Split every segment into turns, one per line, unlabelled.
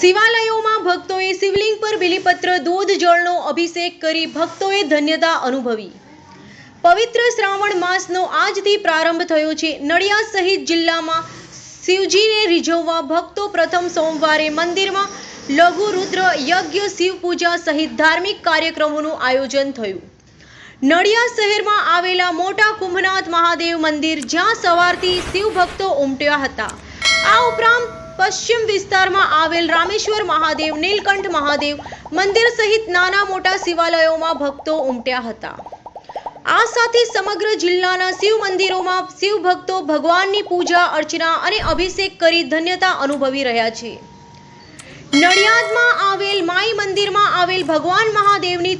શિવાલયોમાં ભક્તોએ શિવલિંગ પર બિલીપત્ર, દૂધ, જળનો અભિષેક કરી ભક્તોએ ધન્યતા અનુભવી. પવિત્ર શ્રાવણ માસનો આજથી પ્રારંભ થયો છે. નડિયાદ સહિત જિલ્લામાં શિવજીને રીઝવવા ભક્તો પ્રથમ સોમવારે મંદિરમાં લઘુ રુદ્ર યજ્ઞ, શિવ પૂજા સહિત ધાર્મિક કાર્યક્રમોનું આયોજન થયું. નડિયાદ શહેરમાં આવેલા મોટા કુંભનાથ મહાદેવ મંદિર, જ્યાં સવારથી શિવ ભક્તો ઉમટ્યા હતા. આ ઉપરાંત પશ્ચિમ વિસ્તારમાં આવેલ રામેશ્વર મહાદેવ, નીલકંઠ મહાદેવ મંદિર સહિત નાના મોટા શિવાલયોમાં ભક્તો ઉમટ્યા હતા. આ સાથે સમગ્ર જિલ્લાના શિવ મંદિરોમાં શિવ ભક્તો ભગવાનની પૂજા, અર્ચના અને અભિષેક કરી ધન્યતા અનુભવી રહ્યા છે. નડિયાદમાં આવેલ માઈ મંદિરમાં આવેલ ભગવાન મહાદેવની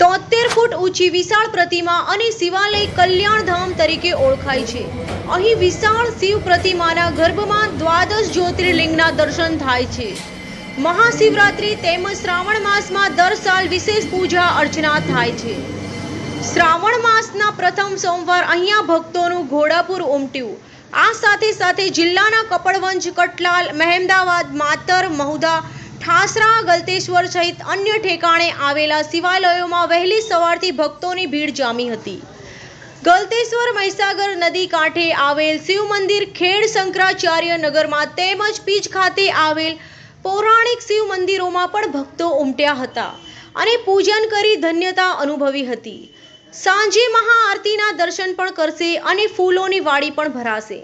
તોતેર ફૂટ ઊંચી વિશાળ પ્રતિમા અને શિવાલય કલ્યાણધામ તરીકે ઓળખાય છે. અહીં વિશાળ શિવ પ્રતિમાના ગર્ભમાં દ્વાદશ જ્યોતિર્લિંગના દર્શન થાય છે. મહાશિવરાત્રિ તેમજ શ્રાવણ માસમાં દર સાલ વિશેષ પૂજા, અર્ચના થાય છે. શ્રાવણ માસના પ્રથમ સોમવાર અહીંયા ભક્તોનું ઘોડાપુર ઉમટ્યું. આ સાથે સાથે જિલ્લાના કપડવંજ, કટલાલ, મહેમદાવાદ, માતર, મહુદા ઠાસરા, ગલતેશ્વર સહિત અન્ય ઠેકાણે આવેલા શિવાલયોમાં વહેલી સવારથી ભક્તોની ભીડ જામી હતી. ગલતેશ્વર મહીસાગર નદી કાંઠે આવેલ શિવ મંદિર ખેડ શંકરાચાર્ય નગરમાં તેમજ પીચ ખાતે આવેલ પૌરાણિક શિવ મંદિરોમાં પણ ભક્તો ઉમટ્યા હતા અને પૂજન કરી ધન્યતા અનુભવી હતી. સાંજે મહાઆરતીના દર્શન પણ કરશે અને ફૂલોની વાડી પણ ભરાશે.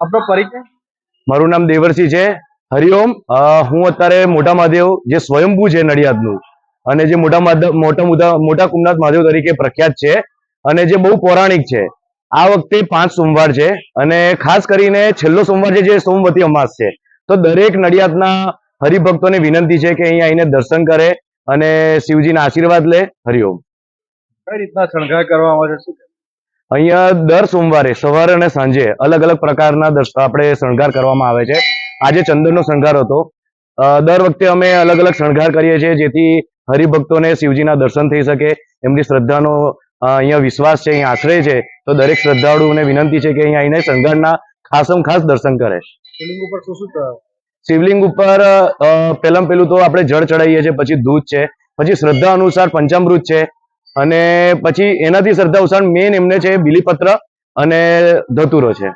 આપણો પરિચય?
મારું નામ દેવરસિંહ છે. હરિઓમ હું અત્યારે મોટા મહાદેવ જે સ્વયંભૂ છે નડિયાદનું અને જે મોટા મોટા મોટા મોટા કુંભનાથ મહાદેવ તરીકે પ્રખ્યાત છે અને જે બહુ પૌરાણિક છે. આ વખતે પાંચ સોમવાર છે અને ખાસ કરીને છેલ્લો સોમવાર છે જે સોમવતી અમાસ છે. તો દરેક નડિયાદના હરિભક્તોને વિનંતી છે કે અહીંયા આવીને દર્શન કરે અને શિવજીના આશીર્વાદ લે. હરિઓમ.
કઈ રીતના શણગાર કરવામાં આવે છે? શું
અહીંયા દર સોમવારે સવારે અને સાંજે અલગ અલગ પ્રકારના આપણે શણગાર કરવામાં આવે છે. આજે ચંદનનો શણગાર હતો. દર વખતે અમે અલગ અલગ શણગાર કરીએ છીએ જેથી હરિભક્તોને શિવજીના દર્શન થઈ શકે. એમની શ્રદ્ધાનો અહીંયા વિશ્વાસ છે અહીંયા આશ્રય છે. તો દરેક શ્રદ્ધાળુઓને વિનંતી છે કે અહીંયા આવીને શણગારના ખાસમ ખાસ દર્શન કરે.
શિવલિંગ ઉપર શું શું
શિવલિંગ ઉપર અ, પહેલામાં પહેલું તો આપણે જળ ચડાવીએ છીએ પછી દૂધ છે પછી શ્રદ્ધા અનુસાર પંચામૃત છે અને પછી એનાથી શ્રદ્ધા અનુસાર મેન એમને છે બિલીપત્ર અને ધતુરો છે.